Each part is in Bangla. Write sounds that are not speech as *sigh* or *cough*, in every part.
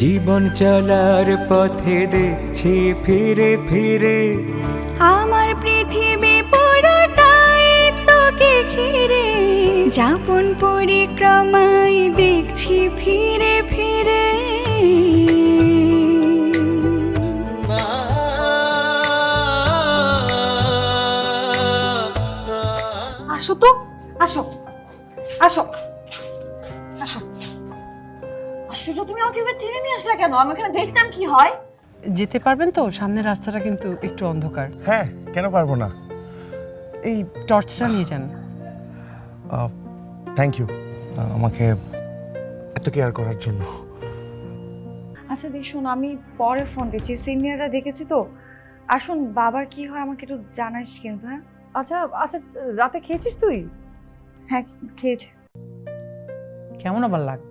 জীবন চলার পথে দেখছি ফিরে ফিরে। আমার পৃথিবী পুরোটাই তোকে ঘিরে। যাপন পরিক্রমায় দেখছি ফিরে ফিরে। আসো তো আসো আসো। আশ্চর্য তুমি আমাকে এবার টেনে নিয়ে আসলে কেন? আমি এখানে দেখতাম কি হয়। যেতে পারবেন তো? সামনের রাস্তাটা কিন্তু একটু অন্ধকার। হ্যাঁ কেন পারব না? এই টর্চটা নিয়ে যান। থ্যাংক ইউ আমাকে এত কেয়ার করার জন্য। আচ্ছা দেখুন আমি পরে ফোন দিচ্ছি। সিনিয়ররা ডেকেছি তো। আসুন বাবার কি হয় আমাকে একটু জানাইস কিন্তু হ্যাঁ? আচ্ছা আচ্ছা রাতে খেয়েছিস তুই? হ্যাঁ খেয়েছি। কেমন আবার লাগবে ও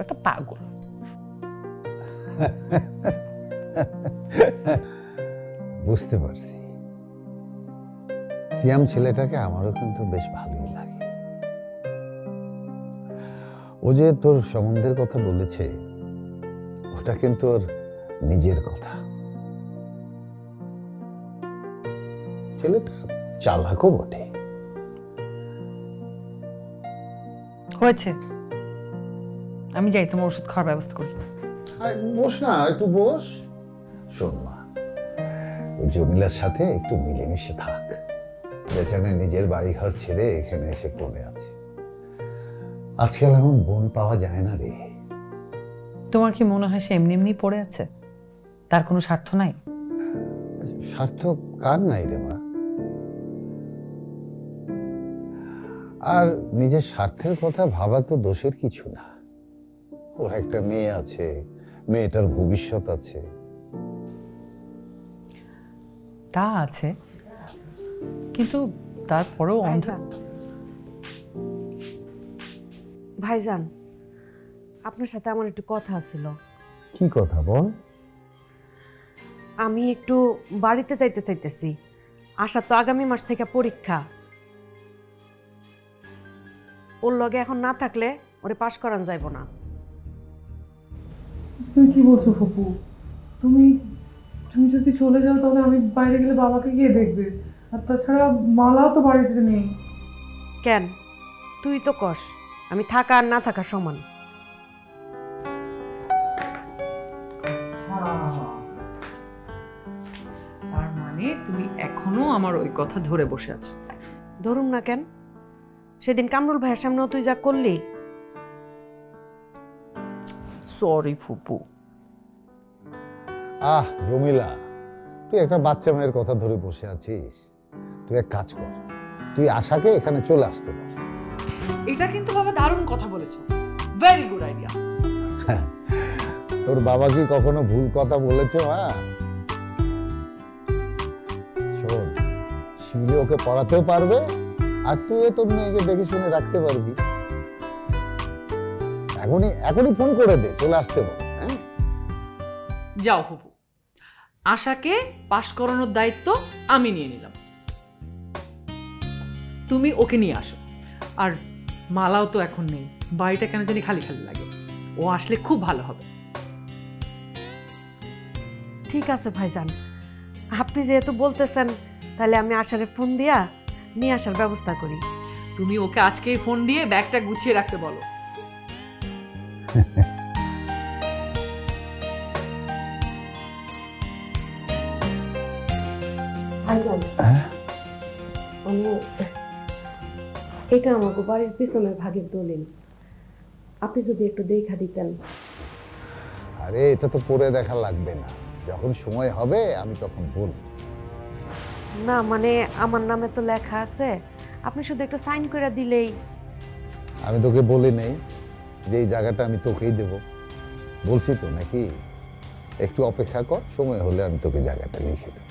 একটা পাগল বুঝতে পারছি। সিয়াম ছেলেটাকে আমারও কিন্তু বেশ ভালোই লাগে। ও যে তোর সম্বন্ধের কথা বলেছে ওটা কিন্তু ওর নিজের কথা। ছেলেটা চালাকও বটে। হয়েছে। আমি যাই তোমার ওষুধ খাওয়ার ব্যবস্থা করি। আরে বস না একটু বস। শোন মা ওই জমিলার সাথে একটু মিলেমিশে থাক। বেচানে নিজের বাড়ি ঘর ছেড়ে এখানে এসে পড়ে আছে। আজকাল এমন বোন পাওয়া যায় না রে। তোমার কি মনে হয় সে এমনি এমনি পড়ে আছে? তার কোনো স্বার্থ নাই? স্বার্থ কার নাই রে মা? আর নিজের স্বার্থের কথা ভাবা তো দোষের কিছু না। ওর একটা মেয়ে আছে মেয়েটার ভবিষ্যৎ আছে। তা আছে। কিন্তু তারপরেও অন্ধ ভাইজান। ভাইজান আপনার সাথে আমার একটু কথা ছিল কি কথা বল। আমি একটু বাড়িতে যাইতে চাইতেছি। আশা তো আগামী মাস থেকে পরীক্ষা। ওর লগে এখন না থাকলে ওরে পাশ করান যাইব না। তুমি কি বলছো ফুপু? তুমি তুমি যদি চলে যাও তাহলে আমি বাইরে গেলে বাবাকে গিয়ে দেখবে। আর তাছাড়া মালাও তো বাড়িতে নেই। কেন? তুই তো কস আমি থাকা আর না থাকা সমান। তার মানে তুমি এখনও আমার ওই কথা ধরে বসে আছো। ধরুন না কেন? সেদিন কামরুল ভাইয়ের সামনেও তুই যা করলি সরি ফুপু। আহ জমিলা তুই একটা বাচ্চা মেয়ের কথা ধরে বসে আছিস। তুই এক কাজ কর তুই আশাকে এখানে চলে আসতে বল এটা কিন্তু বাবা দারুণ কথা বলেছ। ভেরি গুড আইডিয়া তোর বাবা কি কখনো ভুল কথা বলেছে মা? শোন শিউলি ওকে পড়াতেও পারবে আর তুইও তোর মেয়েকে দেখে শুনে রাখতে পারবি। এখনই এখনই ফোন করে দে চলে আসতে বল হ্যাঁ? যাও ফুপু। আশাকে পাশ করানোর দায়িত্ব আমি নিয়ে নিলাম। তুমি ওকে নিয়ে আসো। আর মালাও তো এখন নেই বাড়িটা কেন জানি খালি খালি লাগে। ও আসলে খুব ভালো হবে। ঠিক আছে ভাইজান। আপনি যেহেতু বলতেছেন তাহলে আমি আশারে ফোন দিয়া নিয়ে আসার ব্যবস্থা করি। তুমি ওকে আজকেই ফোন দিয়ে ব্যাগটা গুছিয়ে রাখতে বলো। এটা আমাকে বাড়ির পিছনের ভাগের দলিল। আপনি যদি একটু দেখা দিতেন। আরে এটা তো পড়ে দেখা লাগবে না। যখন সময় হবে আমি তখন বলব। না মানে আমার নামে তো লেখা আছে। আপনি শুধু একটু সাইন করে দিলেই। আমি তোকে বলি নেই। যে এই জায়গাটা আমি তোকেই দেব। বলছি তো নাকি? একটু অপেক্ষা কর, সময় হলে আমি তোকে জায়গাটা লিখে দেব।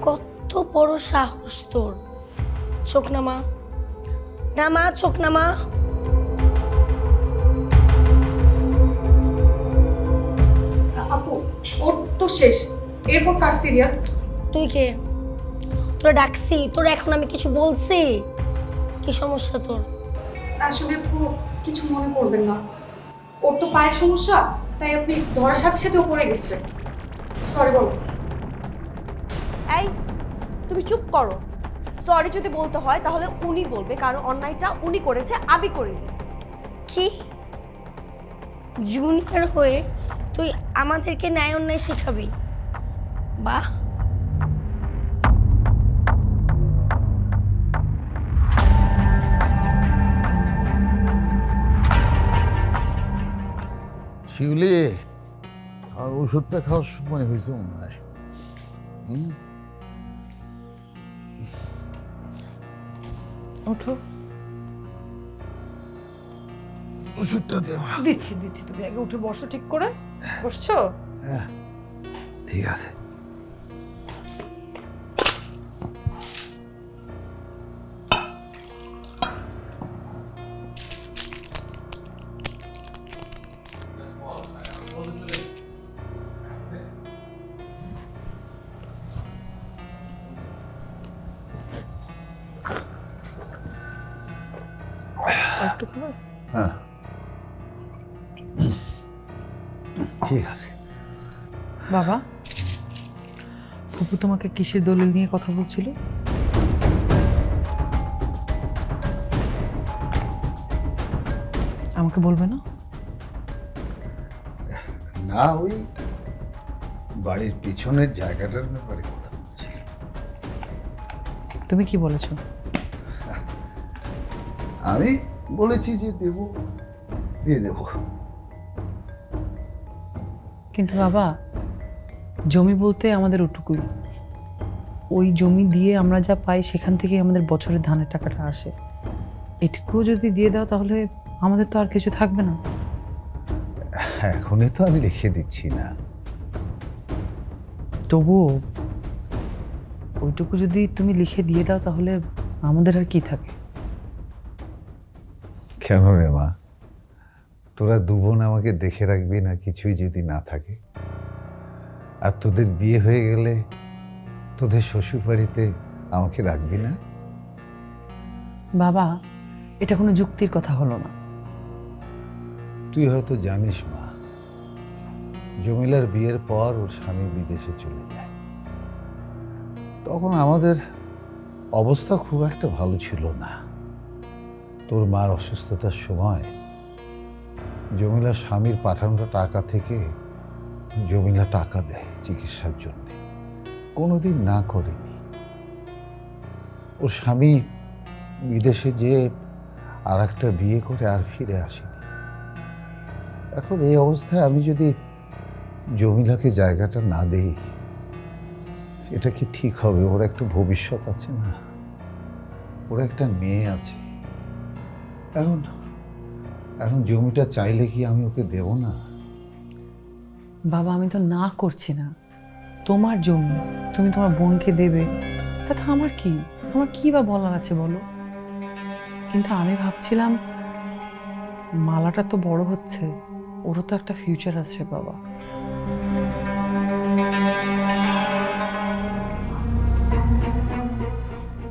কত বড় সাহস তোর। চোখ নামা। নামা, চোখ নামা। তো শেষ। এরপর কার সিরিয়াল তুই কে? তোরা ডাকছি তোর এখন আমি কিছু বলছি? কি সমস্যা তোর? আসলে আপু কিছু মনে করবেন না। ওর তো পায়ের সমস্যা তাই আপনি ধরার সাথে সাথে পড়ে সরি বলো। এই তুমি চুপ করো। সরি যদি বলতে হয় তাহলে উনি বলবে কারণ অন্যায়টা উনি করেছে আমি করিনি। কি? জুনিয়র হয়ে তুই আমাদেরকে ন্যায় অন্যায় শেখাবি। বাহ। শিউলি আর ওষুধটা খাওয়ার সময় হয়েছে মনে হয়। হুম? ওঠো। ওষুধটা দেওয়া দিচ্ছি দিচ্ছি তুমি আগে উঠে বসো ঠিক করে। বসছো? হ্যাঁ ঠিক আছে। একটু খাবে হ্যাঁ। ঠিক আছে। বাবা ফুপু তোমাকে কিসের দলিল নিয়ে কথা বলছিল? আমাকে বলবে না? না ওই বাড়ির পিছনের জায়গাটার ব্যাপারে কথা বলছি তুমি কি বলেছ? আমি বলেছি যে দেব দিয়ে দেবো। কিন্তু বাবা জমি বলতে আমাদের ওটুকুই। ওই জমি দিয়ে আমরা যা পাই সেখান থেকে আমাদের বছরের ধানের টাকাটা আসে। এটুকুও যদি দিয়ে দাও তাহলে আমাদের তো আর কিছু থাকবে না। এখনই তো আমি লিখে দিচ্ছি না। তবুও ওইটুকু যদি তুমি লিখে দিয়ে দাও তাহলে আমাদের আর কি থাকে? কেন রে মা? তোরা দু বোন আমাকে দেখে রাখবি না কিছুই যদি না থাকে। আর তোদের বিয়ে হয়ে গেলে তোদের শ্বশুর বাড়িতে আমাকে রাখবি না? বাবা এটা কোনো যুক্তির কথা হলো না। তুই হয়তো জানিস মা জমিলার বিয়ের পর ওর স্বামী বিদেশে চলে যায়। তখন আমাদের অবস্থা খুব একটা ভালো ছিল না। তোর মার অসুস্থতার সময় জমিলার স্বামীর পাঠানো টাকা থেকে জমিলা টাকা দেয় চিকিৎসার জন্য। কোনোদিন না করেনি। ওর স্বামী বিদেশে যেয়ে আর একটা বিয়ে করে আর ফিরে আসেনি। এখন এই অবস্থায় আমি যদি জমিলাকে জায়গাটা না দেই, এটা কি ঠিক হবে? ওর একটা ভবিষ্যৎ আছে না? ওর একটা মেয়ে আছে। এখন এখন জমিটা চাইলে কি আমি ওকে দেব না? বাবা, আমি তো না করছি না। তোমার জমি, তুমি তোমার বোনকে দেবে, তাতে আমার কি? আমার কি বা বলার আছে বলো? কিন্তু আমি ভাবছিলাম, মালাটা তো বড় হচ্ছে, ওরও তো একটা ফিউচার আছে বাবা।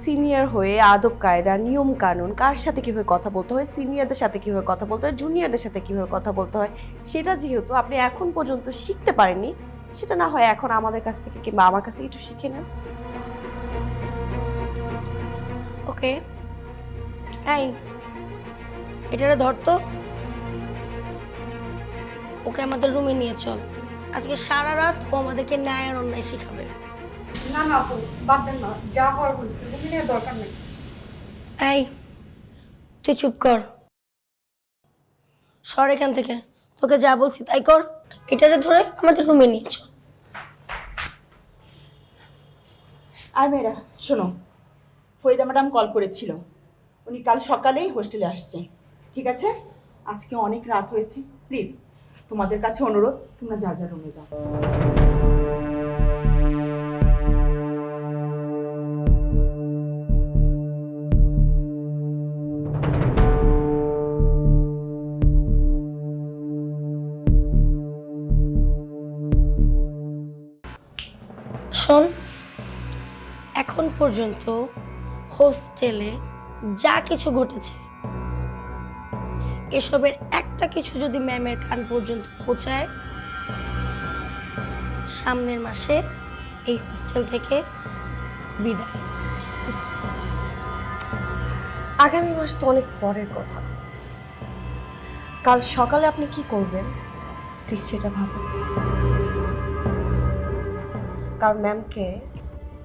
সিনিয়র হয়ে আদব, কায়দা, নিয়ম কানুন, কার সাথে কীভাবে কথা বলতে হয়, সিনিয়রদের সাথে কীভাবে কথা বলতে হয়, জুনিয়রদের সাথে কীভাবে কথা বলতে হয়, সেটা যেহেতু আপনি এখন পর্যন্ত শিখতে পারেননি, সেটা না হয় এখন আমাদের কাছ থেকে কিংবা আমার কাছ থেকে একটু শিখে নেন। ওকে। এই, এটারে ধর তো। ওকে আমাদের রুমে নিয়ে চল। আজকে সারা রাত ও আমাদেরকে ন্যায় আর অন্যায় শিখাবে। না না আপু বাদ দেন না যা হওয়ার হয়েছে রুমে নেওয়ার দরকার নেই। এই তুই চুপ কর। সর এখান থেকে। তোকে যা বলছি তাই কর। এটারে ধরে আমাদের রুমে নিয়ে চল আর মেয়েরা শোনো ফরিদা ম্যাডাম কল করেছিল। উনি কাল সকালেই হোস্টেলে আসছেন। ঠিক আছে? আজকে অনেক রাত হয়েছে। প্লিজ তোমাদের কাছে অনুরোধ তোমরা যার যার রুমে যাও। শোন এখন পর্যন্ত হোস্টেলে যা কিছু ঘটেছে, এসবের একটা কিছু যদি ম্যামের কান পর্যন্ত পৌঁছায়, সামনের মাসে এই হোস্টেল থেকে বিদায়। আগামী মাস তো অনেক পরের কথা। কাল সকালে আপনি কি করবেন? প্লিজ সেটা ভাবেন। কারণ ম্যামকে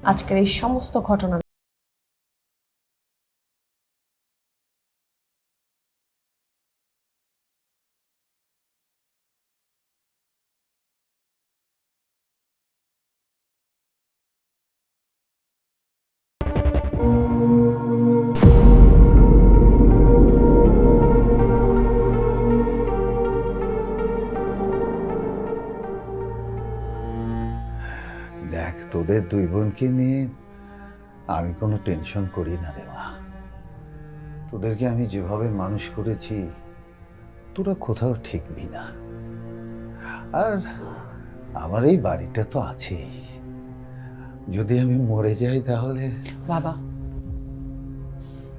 আজকের এই সমস্ত ঘটনা তোদের দুই বোনকে নিয়ে আমি কোনো টেনশন করি না রে মা। তোদেরকে আমি যেভাবে মানুষ করেছি, তোরা কোথাও ঠিকবি না। আর আমার এই বাড়িটা তো আছেই। যদি আমি মরে যাই তাহলে? বাবা,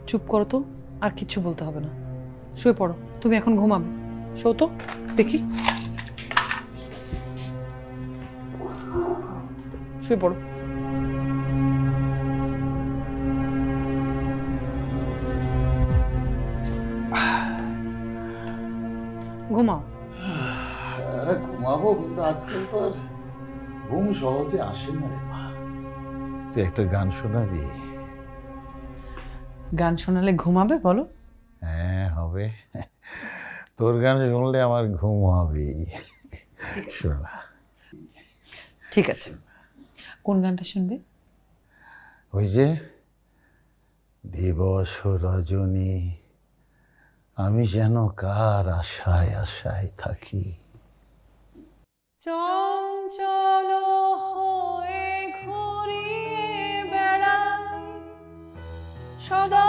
চুপ করো তো, আর কিচ্ছু বলতে হবে না। শুয়ে পড়ো, তুমি এখন ঘুমাবে। শো তো, দেখি। শুয়ে পড়ো। ঘুমাও। হ্যাঁ, ঘুমাবো কিন্তু আজকাল তো আর ঘুম সহজে আসে না রে মা। তুই একটা গান শোনাবি? গান শোনালে ঘুমাবে বলো? হ্যাঁ হবে। তোর গান শুনলে আমার ঘুম হবে শোনা। ঠিক আছে। কোন গানটা শুনবে? ওই যে দিবস রজনী আমি যেন কার আশায় আশায় থাকি। চঞ্চল হয়ে ঘুরিয়ে বেড়া সদা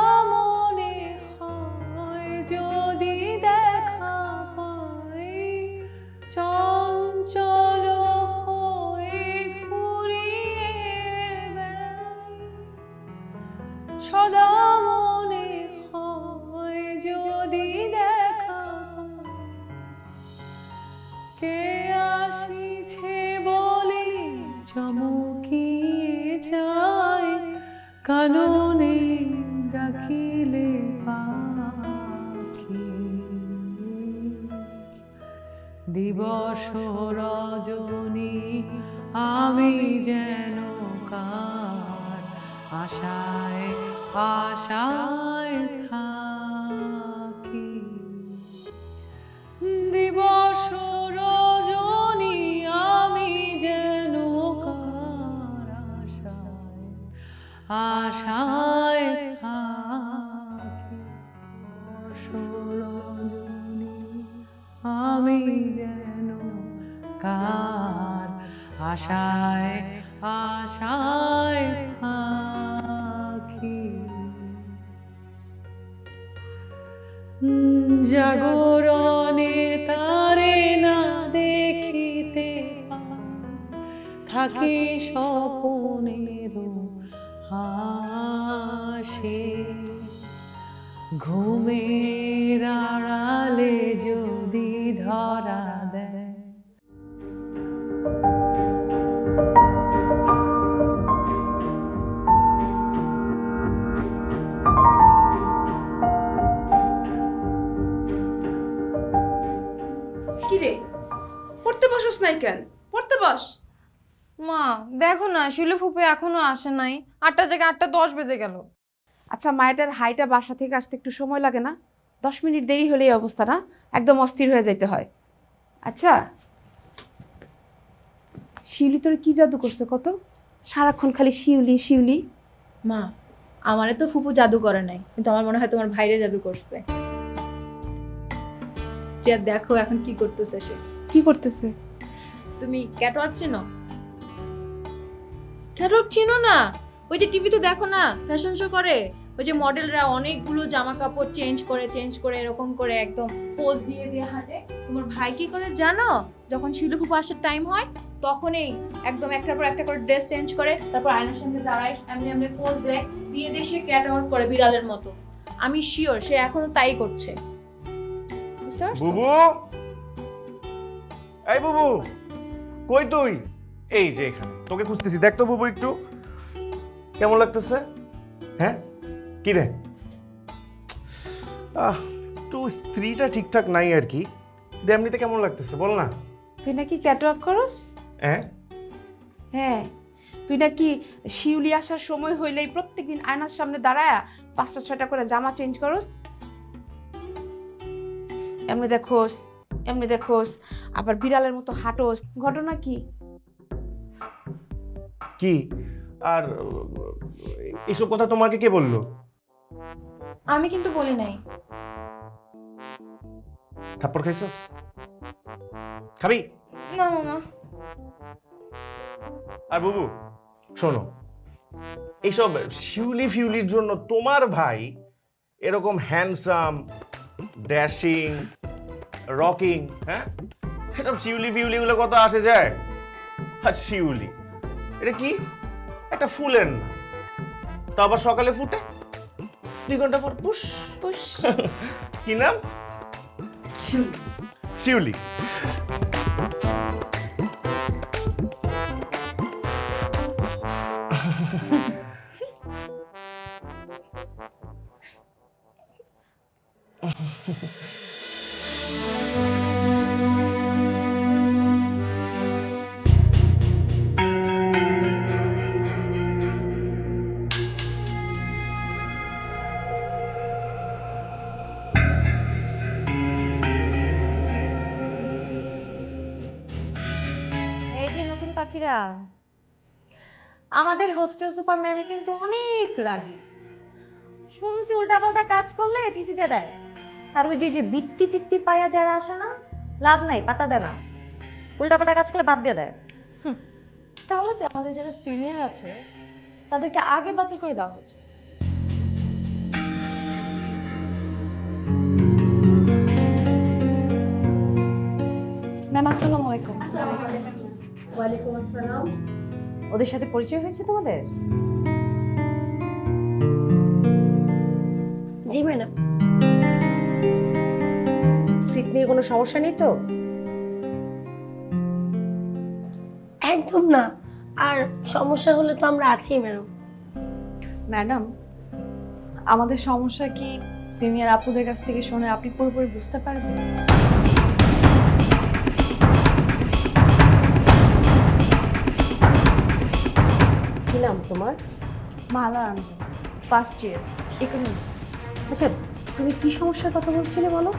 আশায় আশায় থাকি। দিবস রজনী আমি যেন কার আশায় আশায় থাকি। দিবস আমি যেন কার আশায় আশায় জাগরণে তারে না দেখিতে থাকি স্বপনের হাসে। ঘুমের আড়ালে যদি ধরা বসস নাই কেন? পড়তে বস। মা দেখো না শিলে ফুপে এখনও আসে নাই। আটটা জায়গায় আটটা দশ বেজে গেল। আচ্ছা মায়েটার হাইটা বাসা থেকে আসতে একটু সময় লাগে না? দশ মিনিট দেরি হলে এই অবস্থা না? একদম অস্থির হয়ে যাইতে হয়। আচ্ছা। শিউলি তোর কি জাদু করছে কত? সারাক্ষণ খালি শিউলি শিউলি। মা আমারে তো ফুপু জাদু করে নাই কিন্তু আমার মনে হয় তোমার ভাইরে জাদু করছে। যে দেখো এখন কি করতেছে সে। কি করতেছে? তুমি ক্যাটওয়ার্ক চেনো? ক্যাটওয়ার্ক চেনো না। ওই যে টিভিতে দেখো না ফ্যাশন শো করে। ওই যে মডেলরা অনেকগুলো জামা কাপড় চেঞ্জ করে চেঞ্জ করে, এরকম করে একদম পোজ দিয়ে দিয়ে হাঁটে। তোমার ভাই কি করে জানো? যখন শিলুফুপু আসার টাইম হয়, তখনই একদম একটার পর একটা করে ড্রেস চেঞ্জ করে, তারপর আয়নার সামনে দাঁড়ায়, এমনি এমনি পোজ দেয়, দিয়ে দিয়ে সে ক্যাটওয়ার্ক করে বিড়ালের মতো। আমি শিওর সে এখনও তাই করছে। বুঝতে পারছ? বুবু! এই বুবু! কই তুই? এই যে এখানে। তোকে খুঁজতেছি। দেখ তো বুবু একটু। কেমন লাগতেছে? হ্যাঁ? কি রে? আহ, একটু স্ত্রীটা ঠিকঠাক নাই আর কি। এমনিতে কেমন লাগতেছে? বল না। তুই নাকি ক্যাটওয়াক করস? হ্যাঁ। হ্যাঁ। তুই নাকি শিউলি আসার সময় হইলেই প্রত্যেকদিন আয়নার সামনে দাঁড়ায়া পাঁচটা ছয়টা করে জামা চেঞ্জ করস? এমনি দেখোস এমনি দেখোস আবার বিড়ালের মতো হাঁটোস ঘটনা কি? কি? আর এসব কথা তোমাকে কে বলল? আমি কিন্তু বলি নাই। থাপ্পড় খাইছস? খাবি? না মামা। আর বুবু শোনো এইসব শিউলি ফিউলির জন্য তোমার ভাই এরকম হ্যান্ডসাম ড্যাশিং রকিং হ্যাঁ? এসব শিউলি গুলো কত আসে যায়? আর শিউলি এটা কি? একটা ফুলের না তা আবার সকালে ফুটে? দুই ঘণ্টা পর পুষ পুষ *laughs* কি নাম? শিউলি। এই পাখিরা আমাদের হোস্টেল সুপার ম্যামে কিন্তু অনেক লাগে শুনছি উল্টাপাল্টা কাজ করলে টিসিতে দেয়। আর ওই যে যে বৃত্তি টিত্তি পায়া যারা আসে না, লাভ নাই, পাতা দেয় না। উল্টাপাল্টা কাজ করলে বাদ দিয়ে দেয়। তাহলে তো আমাদের যারা সিনিয়র আছে, তাদেরকে আগে বাতিল করে দেওয়া হয়েছে। ওয়ালাইকুম আসসালাম। ওদের সাথে পরিচয় হয়েছে তোমাদের? জি ম্যাডাম। সিট নিয়ে কোনো সমস্যা নেই তো? একদম না। আর সমস্যা হলে তো আমরা আছি ম্যাডাম। ম্যাডাম আমাদের সমস্যা কি সিনিয়র আপুদের কাছ থেকে শুনে আপনি পুরোপুরি বুঝতে পারবেন? তোমার? Mala Anju first year economics আচ্ছা তুমি কি সমস্যার কথা বলছিলে বলো?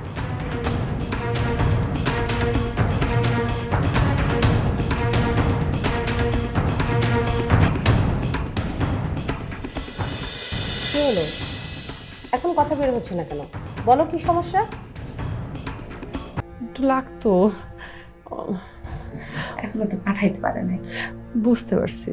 কি হলো? এখন কথা বের হচ্ছে না কেন? বলো কি সমস্যা? একটু লাগতো। এখনও তো পাঠাইতে পারে নাই। বুঝতে পারছি।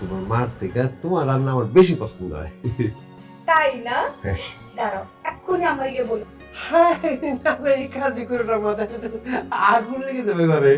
তোমার মার থেকে তোমার রান্না আমার বেশি পছন্দ হয়। তাই না? হ্যাঁ। দাঁড়াও এক্ষুনি আমার গিয়ে বলো। হ্যাঁ, এই কাজই করে না আগুন লেগে যাবে ঘরে।